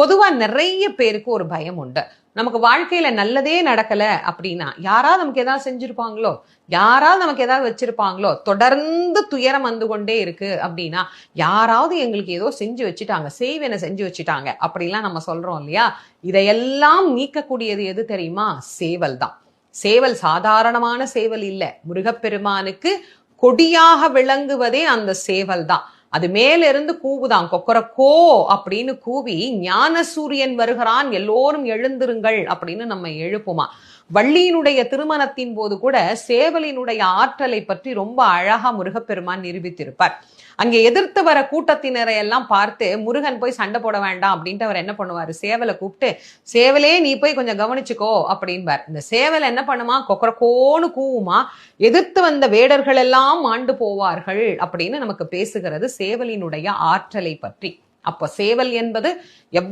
பொதுவா நிறைய பேருக்கு ஒரு பயம் உண்டு. நமக்கு வாழ்க்கையில நல்லதே நடக்கல அப்படின்னா யாராவது நமக்கு ஏதாவது செஞ்சிருப்பாங்களோ யாராவது நமக்கு ஏதாவது வச்சிருப்பாங்களோ தொடர்ந்து துயரம் வந்து கொண்டே இருக்கு அப்படின்னா யாராவது எங்களுக்கு ஏதோ செஞ்சு வச்சுட்டாங்க செய்வன செஞ்சு வச்சுட்டாங்க அப்படிலாம் நம்ம சொல்றோம் இல்லையா? இதையெல்லாம் நீக்கக்கூடியது எது தெரியுமா? சேவல் தான். சேவல் சாதாரணமான சேவல் இல்ல. முருகப்பெருமானுக்கு கொடியாக விளங்குவதே அந்த சேவல் தான். அது மேலிருந்து கூவுதான். கொக்கரக்கோ அப்படின்னு கூவி ஞான சூரியன் வருகிறான். எல்லோரும் எழுந்திருங்கள் அப்படின்னு நம்ம எழுப்புமா. வள்ளியினுடைய திருமணத்தின் போது கூட சேவலினுடைய ஆற்றலை பற்றி ரொம்ப அழகா முருகப்பெருமான் நிரூபித்திருப்பார். அங்கே எதிர்த்து வர கூட்டத்தினரை எல்லாம் பார்த்து முருகன் போய் சண்டை போட வேண்டாம் அப்படின்ட்டு அவர் என்ன பண்ணுவாரு? சேவலை கூப்பிட்டு சேவலே நீ போய் கொஞ்சம் கவனிச்சுக்கோ அப்படின்பார். இந்த சேவல் என்ன பண்ணுமா? கொக்கரக்கோன்னு கூவுமா. எதிர்த்து வந்த வேடர்கள் எல்லாம் ஆண்டு போவார்கள் அப்படின்னு நமக்கு பேசுகிறது சேவலினுடைய ஆற்றலை பற்றி. அப்போ சேவல் என்பது எவ்வளவு